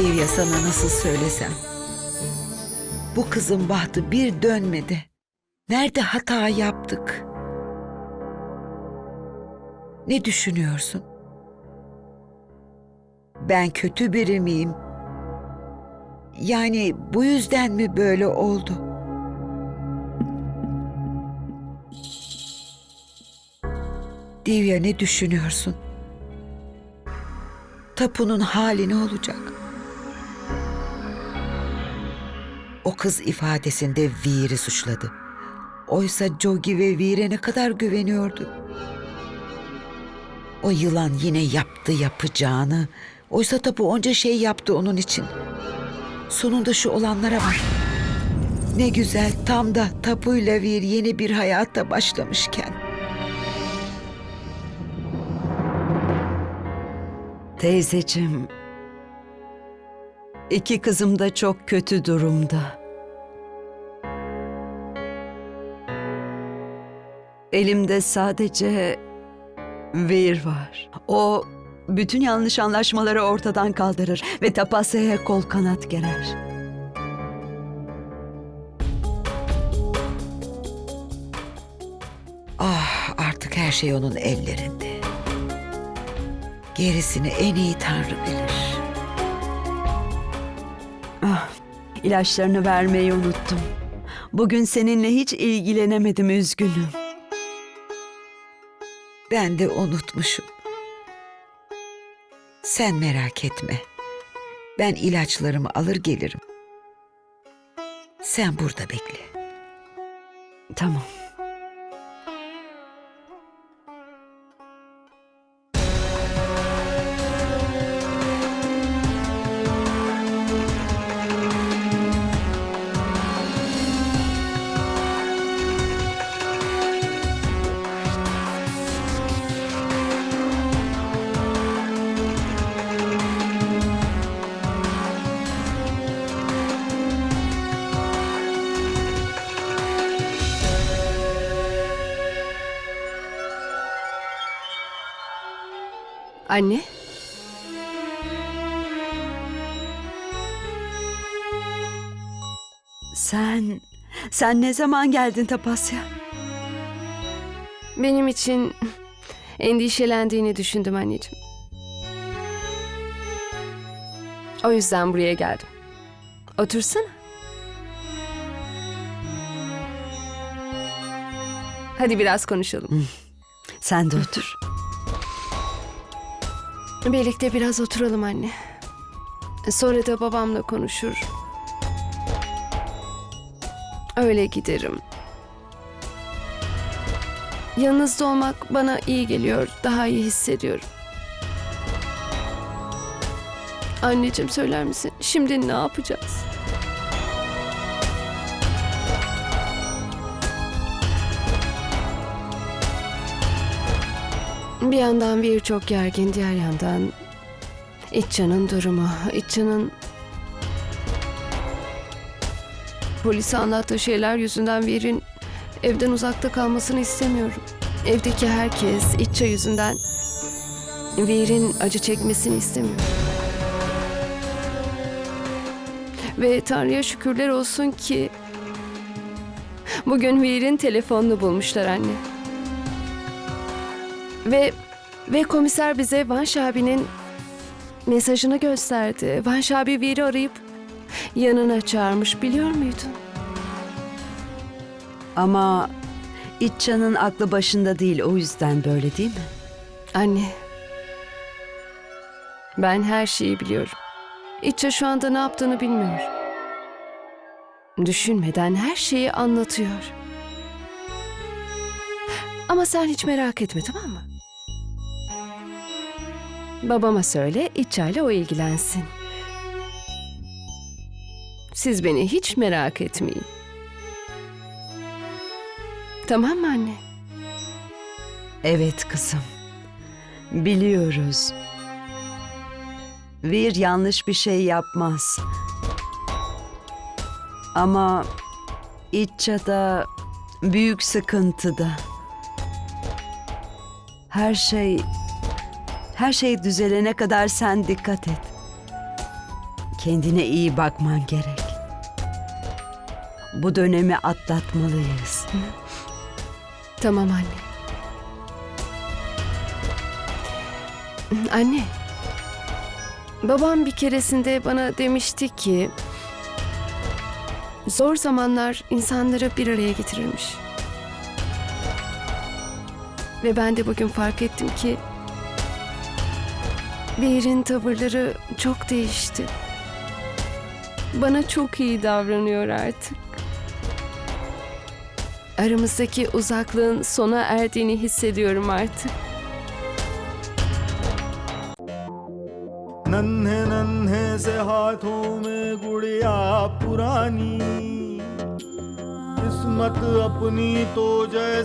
Divya sana nasıl söylesem. Bu kızın bahtı bir dönmedi. Nerede hata yaptık? Ne düşünüyorsun? Ben kötü biri miyim? Yani bu yüzden mi böyle oldu? Divya ne düşünüyorsun? Tapu'nun hali ne olacak? O kız ifadesinde Veer'i suçladı. Oysa Jogi ve Veer'e ne kadar güveniyordu. O yılan yine yaptı yapacağını. Oysa Tapu onca şey yaptı onun için. Sonunda şu olanlara bak. Ne güzel tam da Tapu'yla Veer yeni bir hayata başlamışken. Teyzeciğim, iki kızım da çok kötü durumda. Elimde sadece Veer var. O bütün yanlış anlaşmaları ortadan kaldırır ve Tapasya'ya kol kanat gerer. Ah artık her şey onun ellerinde. Gerisini en iyi Tanrı bilir. İlaçlarını vermeyi unuttum. Bugün seninle hiç ilgilenemedim üzgünüm. Ben de unutmuşum. Sen merak etme. Ben ilaçlarımı alır gelirim. Sen burada bekle. Tamam. Anne, Sen, sen ne zaman geldin Tapasya? benim için endişelendiğini düşündüm anneciğim. O yüzden buraya geldim. Otursana. Hadi biraz konuşalım. Sen de otur. Birlikte biraz oturalım anne. Sonra da babamla konuşur. Öyle giderim. Yanınızda olmak bana iyi geliyor. Daha iyi hissediyorum. Anneciğim söyler misin? Şimdi ne yapacağız? Bir yandan bir çok gergin, diğer yandan İtcan'ın durumu. İtcan'ın polise anlattığı şeyler yüzünden Vir'in evden uzakta kalmasını istemiyorum. Evdeki herkes İtça yüzünden Vir'in acı çekmesini istemiyorum. Ve Tanrı'ya şükürler olsun ki bugün Vir'in telefonunu bulmuşlar anne. Ve ve komiser bize Van Şabi'nin mesajını gösterdi. Van Şabi Vir'i arayıp yanına çağırmış biliyor muydun? Ama İtça'nın aklı başında değil o yüzden böyle değil mi? Anne. Ben her şeyi biliyorum. İtça şu anda ne yaptığını bilmiyor. Düşünmeden her şeyi anlatıyor. Ama sen hiç merak etme tamam mı? Babama söyle İtça ile o ilgilensin. Siz beni hiç merak etmeyin. Tamam mı anne? Evet kızım. Biliyoruz. Vir yanlış bir şey yapmaz. Ama İtça da büyük sıkıntıda. Her şey her şey düzelene kadar sen dikkat et. Kendine iyi bakman gerek. Bu dönemi atlatmalıyız. Tamam anne. Anne. Babam bir keresinde bana demişti ki zor zamanlar insanları bir araya getirirmiş. Ve ben de bugün fark ettim ki Behr'in tavırları çok değişti. Bana çok iyi davranıyor artık. Aramızdaki uzaklığın sona erdiğini hissediyorum artık. नन्हे नन्हे से हाथों में गुड़िया पुरानी किस्मत अपनी तो जैसे